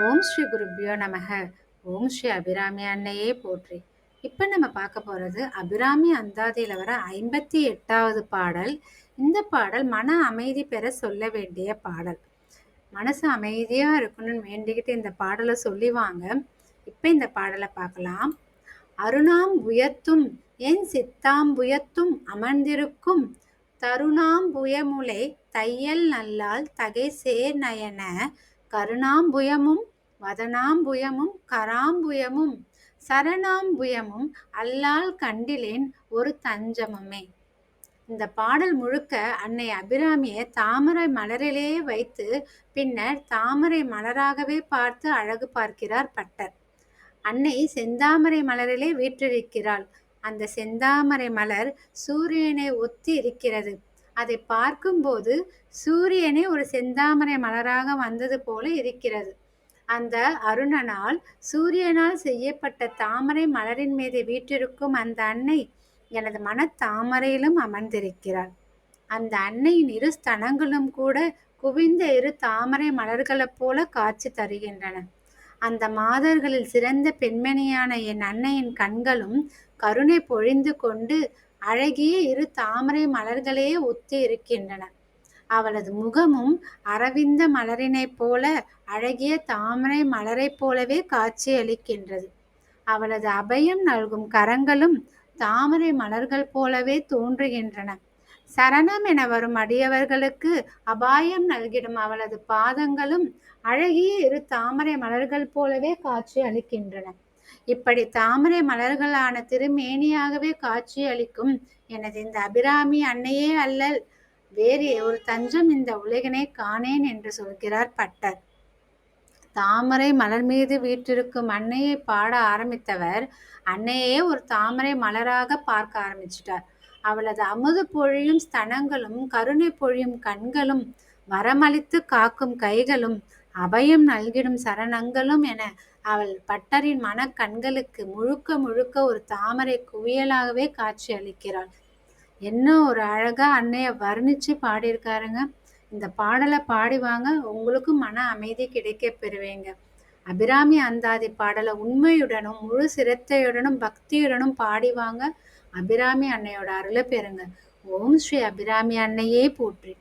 ஓம் ஸ்ரீ குருப்பியோ நமக. ஓம் ஸ்ரீ அபிராமி அன்னையே போற்றி. இப்போ நம்ம பார்க்க போகிறது அபிராமி அந்தாதியில் வர ஐம்பத்தி எட்டாவது பாடல். இந்த பாடல் மன அமைதி பெற சொல்ல வேண்டிய பாடல். மனசு அமைதியாக இருக்கணும்னு வேண்டிக்கிட்டு இந்த பாடலை சொல்லி வாங்க இப்போ இந்த பாடலை பார்க்கலாம். அருணாம் உயர்த்தும் என் சித்தாம் உயர்த்தும் அமர்ந்திருக்கும். தருணாம் புயமுலை தையல் நல்லால் தகை சேர் நயன. கருணாம்புயமும் வதனாம்புயமும் கராம்புயமும் சரணாம்புயமும் அல்லால் கண்டிலேன் ஒரு தஞ்சமுமே. இந்த பாடல் முழுக்க அன்னை அபிராமியை தாமரை மலரிலேயே வைத்து பின்னர் தாமரை மலராகவே பார்த்து அழகு பார்க்கிறார் பட்டர். அன்னை செந்தாமரை மலரிலே வீற்றிருக்கிறாள். அந்த செந்தாமரை மலர் சூரியனை ஒத்தி இருக்கிறது. அதை பார்க்கும்போது சூரியனே ஒரு செந்தாமரை மலராக வந்தது போல இருக்கிறது. அந்த அருணனால் சூரியனால் செய்யப்பட்ட தாமரை மலரின் மீது வீற்றிருக்கும் அந்த அன்னை எனது மன தாமரையிலும் அமர்ந்திருக்கிறாள். அந்த அன்னையின் இரு ஸ்தனங்களும் கூட குவிந்த இரு தாமரை மலர்களைப் போல காட்சி தருகின்றன. அந்த மாதர்களில் சிறந்த பெண்மணியான என் அன்னையின் கண்களும் கருணை பொழிந்து கொண்டு அழகிய இரு தாமரை மலர்களே ஒத்து இருக்கின்றன. அவளது முகமும் அரவிந்த மலரினைப் போல அழகிய தாமரை மலரைப் போலவே காட்சியளிக்கின்றது அவளது அபயம் நல்கும் கரங்களும் தாமரை மலர்கள் போலவே தோன்றுகின்றன. சரணம் என வரும் அடியவர்களுக்கு அபாயம் நல்கிடும் அவளது பாதங்களும் அழகிய இரு தாமரை மலர்கள் போலவே காட்சி அளிக்கின்றன. இப்படி தாமரை மலர்களான திருமேனியாகவே காட்சி அளிக்கும் எனது இந்த அபிராமி அன்னையே அல்லல். வேறு ஒரு தஞ்சம் இந்த உலகினை காணேன் என்று சொல்கிறார் பட்டர். தாமரை மலர் மீது வீற்றிருக்கும் அன்னையை பாட ஆரம்பித்தவர் அன்னையே ஒரு தாமரை மலராக பார்க்க ஆரம்பிச்சிட்டார். அவளது அமுது பொழியும் ஸ்தனங்களும் கருணை பொழியும் கண்களும் வரமளித்து காக்கும் கைகளும் அபயம் நல்கிடும் சரணங்களும் என அவள் பட்டரின் மனக்கண்களுக்கு முழுக்க முழுக்க ஒரு தாமரை குவியலாகவே காட்சி அளிக்கிறாள். என்ன ஒரு அழகா அன்னைய வர்ணிச்சு பாடியிருக்காருங்க. இந்த பாடலை பாடி வாங்க உங்களுக்கும் மன அமைதி கிடைக்க பெறுவீங்க. அபிராமி அந்தாதி பாடலை உண்மையுடனும் முழு சிரத்தையுடனும் பக்தியுடனும் பாடிவாங்க அபிராமி அன்னையோட அருளை பெறுங்க. ஓம் ஸ்ரீ அபிராமி அன்னையே போற்றி.